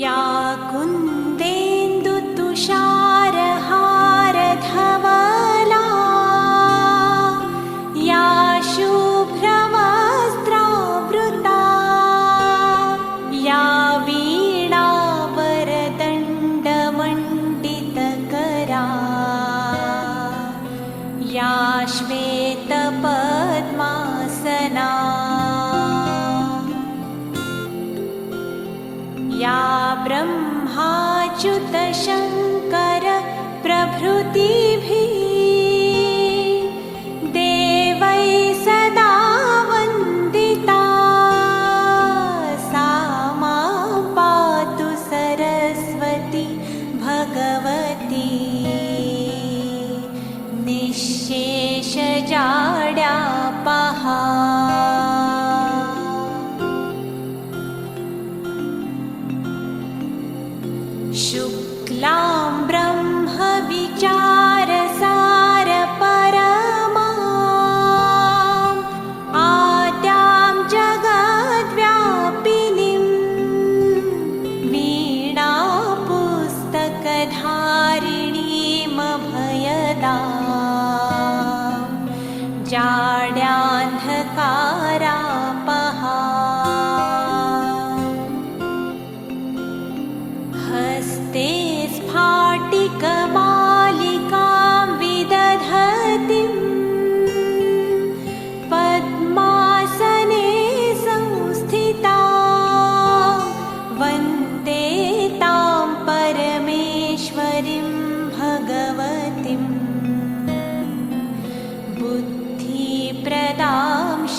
या कुन्देन्दुतुषारहारधवला या शुभ्रवस्त्रावृता या वीणावरदण्डमण्डितकरा या श्वेतपद्मासना या ब्रह्माच्युतशङ्करप्रभृतिभि देवै सदा वन्दिता। सा मा पातु सरस्वती भगवती। निःशेषजाड्या शुक्लां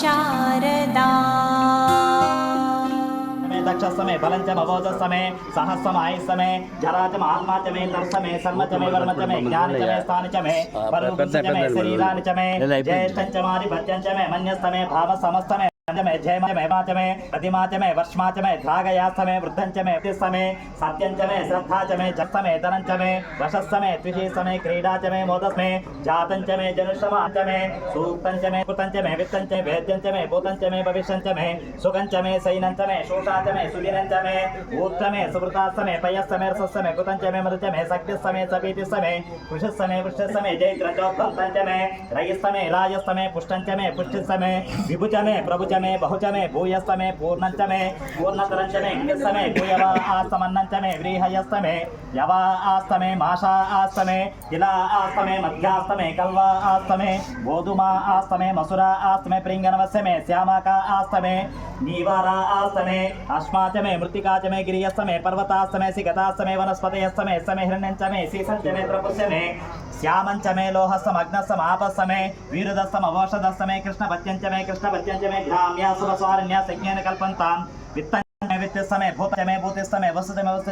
शारदा मे दक्षसमे बलं च मवोजसमे सहस्रमायुष्यमे जरा च आत्मा च मे दर्शमे सर्व च मे वर्म च मे ज्ञान च मे स्थान च मे परमपुरुष च मे शरीरानि च मे ज्येष्ठं च मादिभत्यं च मे मन्यस्तमे भाव च मे जय मे महिमा च मे प्रतिमा मे वर्ष्मा च मे ध्रागयास्त मे वृद्धं च समय सत्यं च मे श्रद्धा च मे जप मे धनं च मे वशस् मे त्विषे समय क्रीडा च मे मोदस् मे जातं च मे जनुषमा च मे सूक्तं च मे कृतं च मे वित्तं च मे वेद्यं च मे भूतं च मे च मे सुखं च मे सैनं च मे च मे भूयवा आस्तमन्नं च मे व्रीहयस्त मे यवा आस्त मे माषा आस्त मे तिला आस्त मे मध्यास्त मे कल्वा आस्त मे गोधुमा आस्त मे मसुरा आस्त मे प्रिङ्गनवस्य मे आस्त मे नीवारा आस्त मे अश्मा च मे मृत्तिका च मे मे पर्वतास्त मे सिगतास्त मे मे मे मे श्यामं च मे लोहस्तम अग्नस्तम आपस्त मे वीरदस्तम अवोषधस्त मे कृष्णपत्यं च मे कृष्णपत्यं च मे घ्राम्या सुरस्वारण्या सज्ञेन कल्पन्तां वित्तं च मे वित्तस्तमे भूत च मे भूतिस्तमे वस्तुतमे वस्तु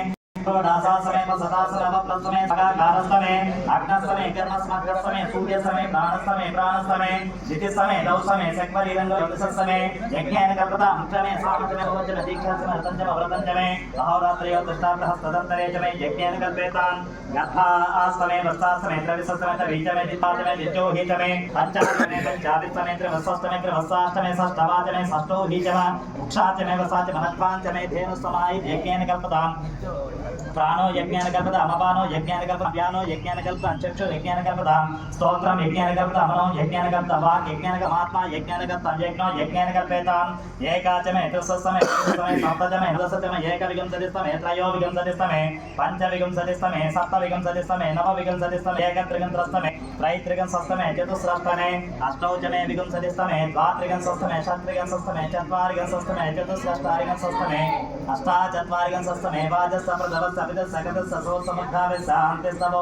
सदासनव प्लसमे सगाकारस्तमे अग्नस्तमे कर्मस्मग्रस्तमे सूर्यस्तमे प्राणस्तमे प्राणस्तमे दितिस्तमे दौसमे सक्वरीरङ्ग योगसस्तमे यज्ञेन कल्पता मुख्यमे सामचमे भोजन दीक्षासमे रतञ्चम व्रतञ्चमे अहोरात्रयो दुष्टाग्रहस्तदन्तरे च मे यज्ञेन कल्पेतान् गर्भा आस्तमे वस्तास्तमे त्रविसस्तमे तवीचमे दिपाचमे दित्योहीचमे पञ्चास्तमे पञ्चादिस्तमे त्रिवस्सस्तमे त्रिवस्साष्टमे षष्ठवाचमे षष्ठो हीचम उक्षाचमे धेनुस्तमायि यज्ञेन कल्पताम् प्राणो यज्ञान कल्पता अमपानो यज्ञान कल्पता व्यानो यज्ञान कल्पता चक्षु यज्ञान कल्पता स्तोत्रम यज्ञान कल्पता मनो यज्ञान कल्पता वाक् यज्ञान कमात्मा यज्ञान कल्पता यज्ञो यज्ञान कल्पेताम् एकाचमे त्रसस्तमे चतुस्तमे सप्तचमे नवदशतमे एकविंशतिस्तमे त्रयोविंशतिस्तमे पञ्चविंशतिस्तमे सप्तविंशतिस्तमे नवविंशतिस्तमे एकत्रिंशतिस्तमे त्रैत्रिकं सप्तमे चतुस्रष्टमे अष्टौ च मे विगुंसतिस्तमे द्वात्रिकं सप्तमे षट्त्रिकं सप्तमे चत्वारिकं सप्तमे चतुस्रष्टारिकं सप्तमे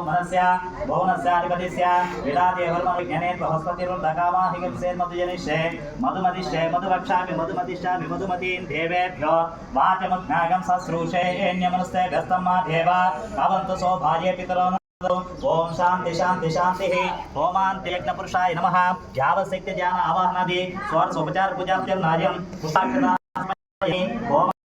मनस्य भुवनस्याधिपतिस्य विराजे वर्मविज्ञाने बृहस्पतिरुद्धकामाहिकं सेन्मधुजनिष्ये मधुवक्षामि मधुमतिष्यामि मधुमतीं देवेभ्यो वाचमुद्घागं सश्रूषे एन्यमनुस्ते व्यस्तं मा देव अवन्तु सौभार्ये पितरो ओम शांति शांति शांति ओमांत यज्ञ पुरुषाय नमः यावशक्ति ज्ञान आवाहनादि स्वर्ष उपचार पूजा नार्यम पुष्पाक्षता ओम